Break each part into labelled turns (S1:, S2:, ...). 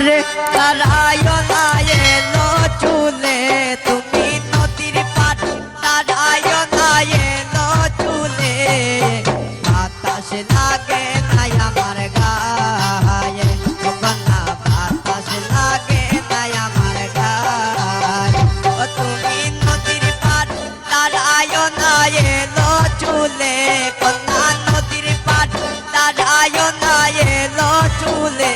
S1: আমার তারায়না এলো চুলে, তুমি নদীর পাট তারায়না এলো চুলে, বাতাস লাগে নাই আমার গায়ে। কন্যা বাতাস লাগে নাই আমার গায়ে। ও তুমি নদীর পাট তারায়না এলো চুলে কন্যা নদীর পাট তারায়না এলো চুলে।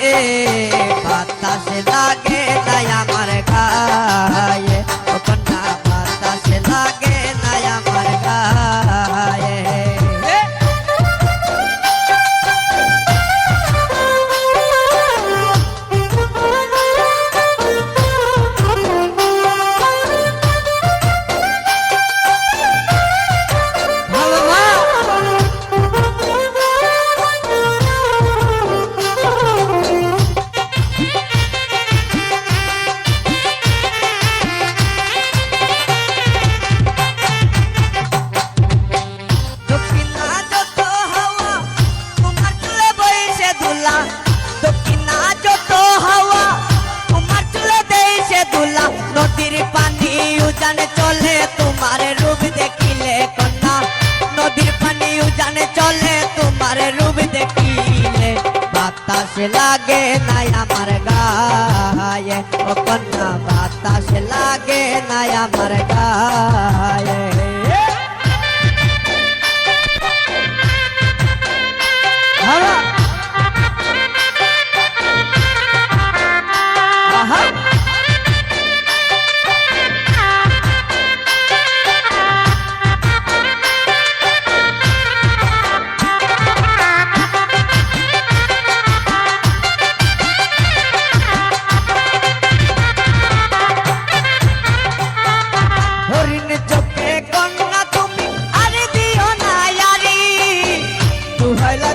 S1: দুলা, দক্ষিণা যত হাওয়া, তোমার চুলে দেইছে দুলা। নদীর পানি উজানে চলে, তোমার রূপ দেখিলে কন্যা। নদীর পানি উজানে চলে, তোমার রূপ দেখিলে। বাতাস লাগে নাই আমার গায়ে। ও কন্যা, বাতাস লাগে নাই আমার গায়ে।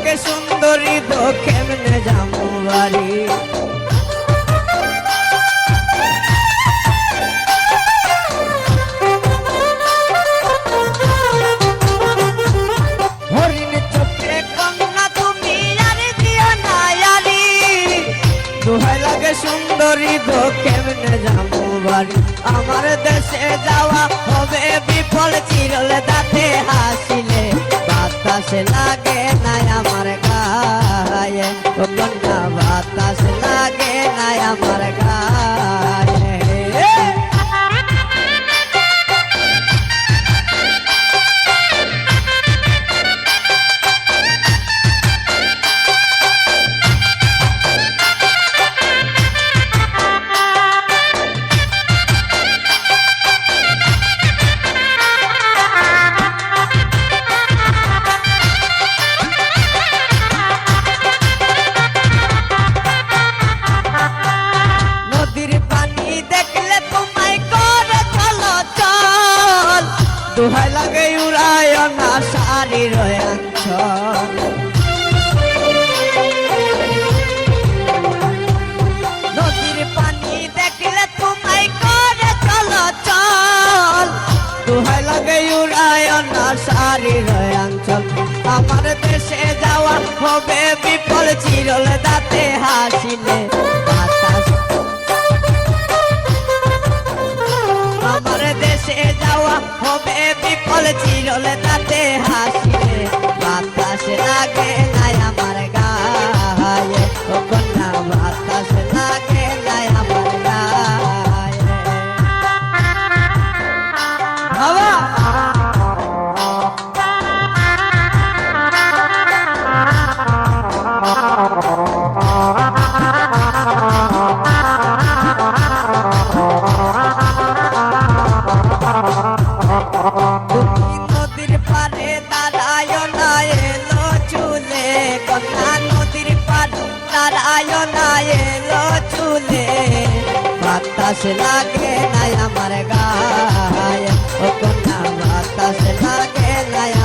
S1: লাগে সুন্দরী গো কেমনে যামু বাড়ি? সুন্দরী গো কেমনে যাব বাড়ি? আমার দেশে যাওয়া হবে বিফল চিরলে দাঁতে হাসিলে বাতাস লাগে নাই আমার শাড়ির অঞ্চল নদীর পানি দেখলে তোমায় করে চলো চল দুহাই লাগে উড়ায় না শাড়ির অঞ্চল আমার দেশে যাওয়া হবে বিফল চিরল দাঁতে হাসিলে আমার দেশে যাওয়া হবে বিফল চিরল তাতে হাসিলে দাঁড়ায় না এলো চুলে। বাতাস লাগে না আমার গায়ে। ও কন্যা বাতাস লাগে নাই